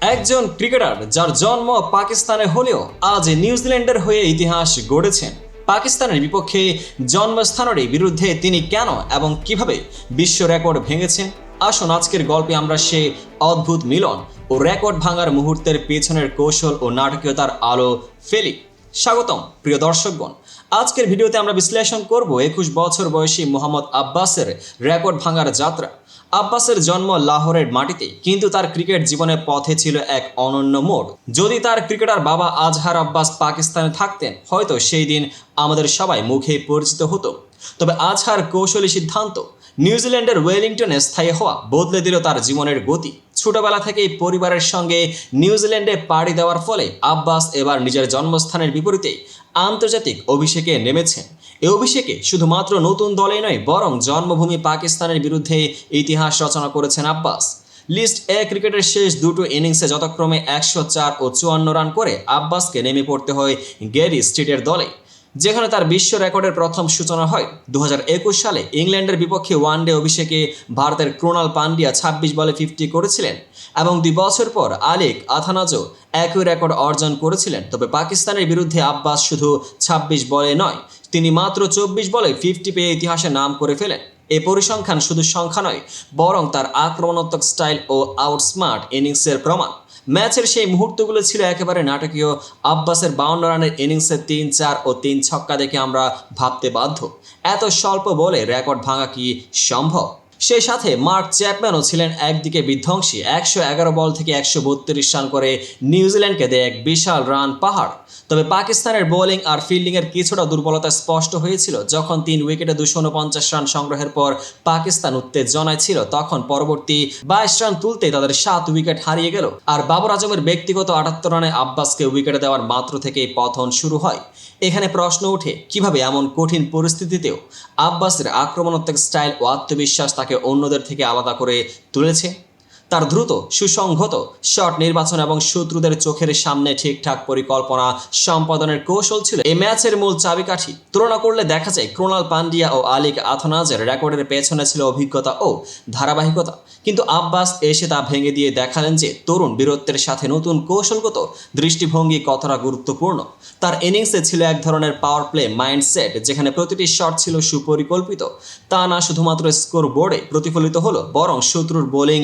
একজন ক্রিকেটার যার জন্ম পাকিস্তানে হলেও আজ নিউজিল্যান্ডের হয়ে ইতিহাস গড়েছেন। পাকিস্তানের বিপক্ষে জন্মস্থানেরই বিরুদ্ধে তিনি কেন এবং কীভাবে বিশ্ব রেকর্ড ভেঙেছেন? আসুন আজকের গল্পে আমরা সে অদ্ভুত মিলন ও রেকর্ড ভাঙার মুহূর্তের পেছনের কৌশল ও নাটকীয়তার আলো ফেলি। স্বাগতম, প্রিয় দর্শকগণ। আজকের ভিডিওতে আমরা বিশ্লেষণ করব একুশ বছর বয়সী মোহাম্মদ আব্বাসের রেকর্ড ভাঙার যাত্রা। আব্বাসের জন্ম লাহোরের মাটিতে, কিন্তু তার ক্রিকেট জীবনের পথে ছিল এক অনন্য মোড়। যদি তার ক্রিকেটার বাবা আজহার আব্বাস পাকিস্তানে থাকতেন, হয়তো সেই দিন আমাদের সবাই মুখে পরিচিত হতো। তবে আজহার কৌশলী সিদ্ধান্ত, নিউজিল্যান্ডের ওয়েলিংটনে স্থায়ী হওয়া বদলে দিল তার জীবনের গতি। ছোটবেলা থেকেই পরিবারের সঙ্গে নিউজিল্যান্ডে পাড়ি দেওয়ার ফলে আব্বাস এবার নিজের জন্মস্থানের বিপরীতে আন্তর্জাতিক অভিষেকে নেমেছেন। এ অভিষেকে শুধুমাত্র নতুন দলেই নয়, বরং জন্মভূমি পাকিস্তানের বিরুদ্ধে ইতিহাস রচনা করেছেন আব্বাস। লিস্ট এ ক্রিকেটের শেষ দুটো ইনিংসে যথাক্রমে একশো চার ও চুয়ান্ন রান করে আব্বাসকে নেমে পড়তে হয় গ্যারি স্ট্রিটের দলে। যেখানে তার বিশ্ব রেকর্ডের প্রথম সূচনা হয়। দু হাজার একুশ সালে ইংল্যান্ডের বিপক্ষে ওয়ান ডে অভিষেকে ভারতের ক্রোনাল পান্ডিয়া ২৬ বলে ফিফটি করেছিলেন এবং দুই বছর পর আলিক আথানাজও একই রেকর্ড অর্জন করেছিলেন। তবে পাকিস্তানের বিরুদ্ধে আব্বাস শুধু ২৬ বলে নয়, তিনি মাত্র চব্বিশ বলে ফিফটি পেয়ে ইতিহাসে নাম করে ফেলেন। এ পরিসংখ্যান শুধু সংখ্যা নয়, বরং তার আক্রমণাত্মক স্টাইল ও আউটস্মার্ট ইনিংসের প্রমাণ। ম্যাচের সেই মুহূর্তগুলো ছিল একেবারে নাটকীয়। আব্বাসের বাউন্ন রানের ইনিংসে তিন, চার ও তিন ছক্কা দেখে আমরা ভাবতে বাধ্য। এত স্বল্প বলে রেকর্ড ভাঙা কি সম্ভব? সেই সাথে মার্ক চ্যাপম্যানও ছিলেন একদিকে বিধ্বংসী। একশো এগারো বল থেকে একশো বত্রিশ রান করে নিউজিল্যান্ডকে দেয় এক বিশাল রান পাহাড়। তবে পাকিস্তানের বোলিং আর ফিল্ডিংয়ের কিছুটা দুর্বলতা স্পষ্ট হয়েছিল। যখন তিন উইকেটে দুশো উনপঞ্চাশ রান সংগ্রহের পর পাকিস্তান উত্তেজনায় ছিল, তখন পরবর্তী বাইশ রান তুলতে তাদের সাত উইকেট হারিয়ে গেল। আর বাবর আজমের ব্যক্তিগত আটাত্তর রানে আব্বাসকে উইকেটে দেওয়ার মাত্র থেকেই পথন শুরু হয়। এখানে প্রশ্ন ওঠে, কীভাবে এমন কঠিন পরিস্থিতিতেও আব্বাসের আক্রমণাত্মক স্টাইল ও আত্মবিশ্বাস তাকে অন্যদের থেকে আলাদা করে তুলেছে। তার দ্রুত, সুসংহত, শট নির্বাচন এবং শত্রুদের চোখের সামনে ঠিকঠাক পরিকল্পনা সম্পাদনের কৌশল ছিল। এই ম্যাচের মূল চাবিকাঠি। তুলনা করলে দেখা যায়, ক্রোনাল পান্ডিয়া ও আলিক আথনাজের রেকর্ডের পেছনে ছিল অভিজ্ঞতা ও ধারাবাহিকতা। কিন্তু আব্বাস এসে তা ভেঙে দিয়ে দেখালেন যে, তরুণ বীরত্বের সাথে নতুন কৌশলগত দৃষ্টিভঙ্গি কতটা গুরুত্বপূর্ণ। তার ইনিংসে ছিল এক ধরনের পাওয়ার প্লে মাইন্ডসেট যেখানে প্রতিটি শট ছিল সুপরিকল্পিত। তা না শুধুমাত্র স্কোর বোর্ডে প্রতিফলিত হলো, বরং শত্রুর বোলিং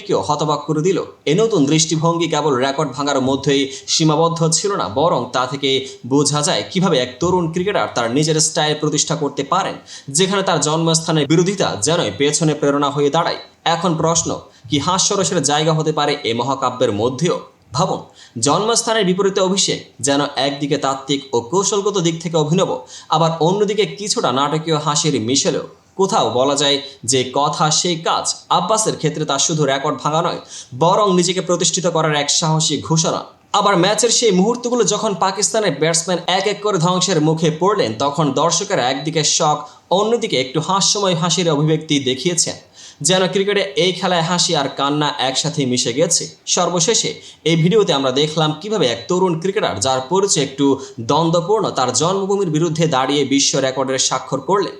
ইউনিটকেও হতবাক করে দিল। এ নতুন দৃষ্টিভঙ্গি কেবল রেকর্ড ভাঙার মধ্যেই সীমাবদ্ধ ছিল না, বরং তা থেকে বোঝা যায় কীভাবে এক তরুণ ক্রিকেটার তার নিজের স্টাইল প্রতিষ্ঠা করতে পারেন, যেখানে তার জন্মস্থানের বিরোধিতা যেনই পেছনে প্রেরণা হয়ে দাঁড়ায়। এখন প্রশ্ন, কি হাস্যরসের জায়গা হতে পারে এ মহাকাব্যের মধ্যেও? ভাবুন, জন্মস্থানের বিপরীতে অভিষেক যেন একদিকে তাত্ত্বিক ও কৌশলগত দিক থেকে অভিনব, আবার অন্যদিকে কিছুটা নাটকীয় হাসির মিশেলেও। কোথাও বলা যায় যে কথা সেই কাজ। আব্বাসের ক্ষেত্রে তা শুধু রেকর্ড ভাঙা নয়, বরং নিজেকে প্রতিষ্ঠিত করার এক সাহসী ঘোষণা। আবার ম্যাচের সেই মুহূর্তগুলো যখন পাকিস্তানের ব্যাটসম্যান এক এক করে ধ্বংসের মুখে পড়লেন, তখন দর্শকেরা একদিকে শখ, অন্যদিকে একটু হাস্যময় হাসির অভিব্যক্তি দেখিয়েছেন। যেন ক্রিকেটে এই খেলায় হাসি আর কান্না একসাথে মিশে গেছে। সর্বশেষে এই ভিডিওতে আমরা দেখলাম কীভাবে এক তরুণ ক্রিকেটার যার পরিচয় একটু দ্বন্দ্বপূর্ণ, তার জন্মভূমির বিরুদ্ধে দাঁড়িয়ে বিশ্ব রেকর্ডের স্বাক্ষর করলেন।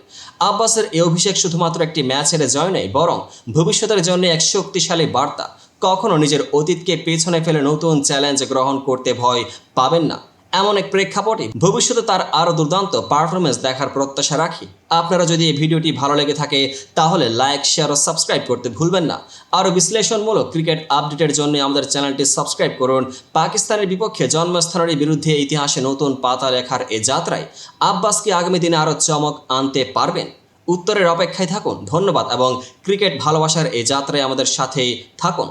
আব্বাসের এই অভিষেক শুধুমাত্র একটি ম্যাচের জয় নয় বরং ভবিষ্যতের জন্য এক শক্তিশালী বার্তা। কখনো নিজের অতীতকে পেছনে ফেলে নতুন চ্যালেঞ্জ গ্রহণ করতে ভয় পাবেন না। এমন এক প্রেক্ষাপটে ভবিষ্যতে তার আরও দুর্দান্ত পারফরমেন্স দেখার প্রত্যাশা রাখি। আপনারা যদি এই ভিডিওটি ভালো লেগে থাকে, তাহলে লাইক শেয়ার ও সাবস্ক্রাইব করতে ভুলবেন না। আরও বিশ্লেষণমূলক ক্রিকেট আপডেটের জন্য আমাদের চ্যানেলটি সাবস্ক্রাইব করুন। পাকিস্তানের বিপক্ষে জন্মস্থানের বিরুদ্ধে ইতিহাসে নতুন পাতা লেখার এ যাত্রায় আব্বাসকে আগামী দিনে আরও চমক আনতে পারবেন? উত্তরের অপেক্ষায় থাকুন। ধন্যবাদ এবং ক্রিকেট ভালোবাসার এই যাত্রায় আমাদের সাথেই থাকুন।